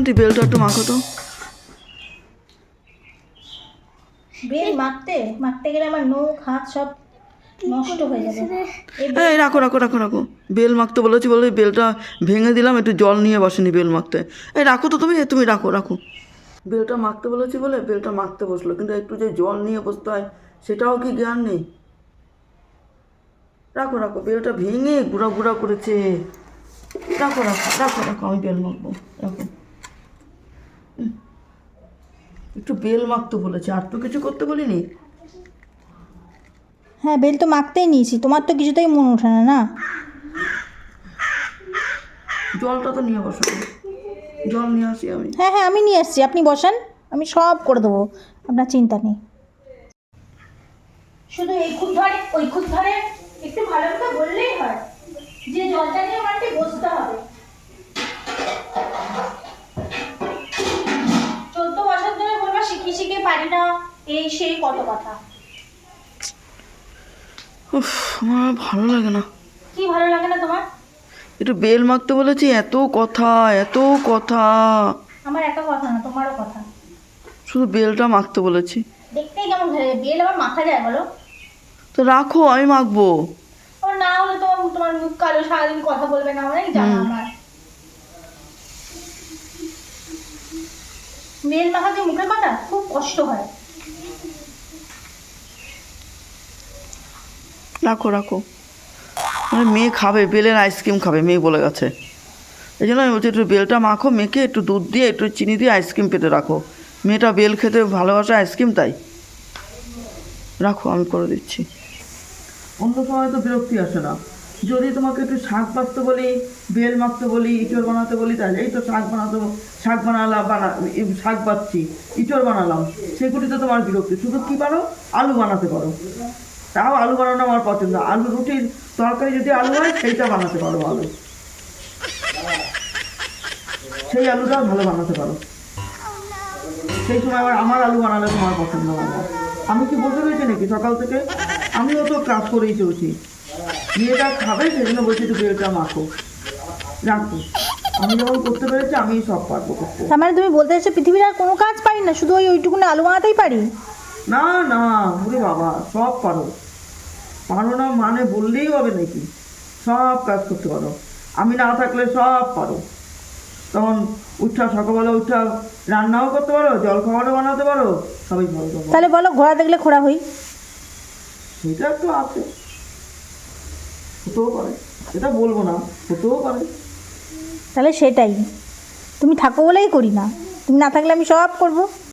Aunty বেলটা একটু মাখো তো। বেল মাখতে মাখতে গেলে আমার নখ হাত সব নষ্ট হয়ে যাবে। এই রাখো রাখো রাখো রাখো। বেল মাখতে বলেছি বলে বেলটা ভেঙে দিলাম একটু জল নিয়ে বসেনি বেল মাখতে। এই রাখো তো তুমি তুমি রাখো রাখো। বেলটা মাখতে বলেছি বলে বেলটা মাখতে বসল কিন্তু একটু যে জল নিয়ে বসতে হয় সেটাও কি জ্ঞান নেই? রাখো রাখো বেলটা ভেঙে গুঁড়া গুঁড়া করেছে। রাখো রাখো রাখো রাখো আমি বেল মাখবো রাখো। একটু বেল মাখতে বলেছে আর তো কিছু করতে বলিনি। হ্যাঁ বেল তো মাখতেই নিয়েছি তোমার তো কিছুতেই মন ওঠে না না? জলটা তো নিয়ে বসো। জল নিয়ে আসি আমি। হ্যাঁ হ্যাঁ আমি নিয়ে এসেছি আপনি বসেন আমি সব করে দেবো আপনার চিন্তা নেই। শুধু এই খুদ ধরে ওই খুদ ধরে একটু ভালো করে বললেই হয়। যে জলটা নিয়ে মাঠে বসতে পারি না এই সেই কত কথা। উফ আমার ভালো লাগে না। কি ভালো লাগে না তোমার? একটু বেল মাখতে বলেছি এত কথা এত কথা। আমার একা কথা না তোমারও কথা। শুধু বেলটা মাখতে বলেছি। দেখতেই কেমন বেল আবার মাথা যায় বলো? তো রাখো আমি মাখবো। ওর না হলে তোমার তোমার মুখ কালো সারাদিন কথা বলবে না অনেক জানা আমার। মেল মাখা যে মুখের কথা খুব কষ্ট হয়। রাখো রাখো। মানে মেয়ে খাবে বেলের আইসক্রিম খাবে মেয়ে বলে গেছে। এই জন্য আমি বলছি একটু বেলটা মাখো মেখে একটু দুধ দিয়ে একটু চিনি দিয়ে আইসক্রিম পেতে রাখো। মেয়েটা বেল খেতে ভালোবাসে আইসক্রিম তাই। রাখো আমি করে দিচ্ছি। অন্য সময় তো বিরক্তি আসে না। যদি তোমাকে একটু শাক বাঁচতে বলি, বেল মাখতে বলি ইঁচড় বানাতে বলি, তাহলে এই তো শাক বানাতে শাক বানালাম বানা শাক বাচ্ছি ইঁচড় বানালাম সেগুলিতে তোমার বিরক্তি। শুধু কী পারো আলু বানাতে পারো। তাও আলু বানানো আমার পছন্দ। আলু রুটির তরকারি যদি আলু হয়, সেইটা বানাতে পারো আলু সেই আলুটা ভালো বানাতে পারো। সেই সময় আবার আমার আলু বানালে তোমার পছন্দ। আমি কি বসে রয়েছি নাকি সকাল থেকে? আমিও তো কাজ করেই চলছি। মেয়েটা খাবে সেজন্য বলছি একটু বেলটা মাখো। রাখো। আমি যখন করতে পেরেছি আমি সব পারব করতে। তার মানে তুমি বলতে চাইছো পৃথিবীর আর কোনো কাজ পারি না শুধু ওই ওইটুকুনে আলু বানাতেই পারি? না না ওরে বাবা সব পারো। পারো না মানে বললেই হবে নাকি? সব কাজ করতে পারো। আমি না থাকলে সব পারো। তখন উঠা সকালবেলা উঠা রান্নাও করতে পারো জল খাবারও বানাতে পারো সবই ভালো। তাহলে বলো ঘোড়া দেখলে খোড়া হই। সেটা তো আছে। হতেও পারে। এটা বলব না, হতেও পারে। তাহলে সেটাই। তুমি থাকো বলেই করি না। তুমি না থাকলে আমি সব করব।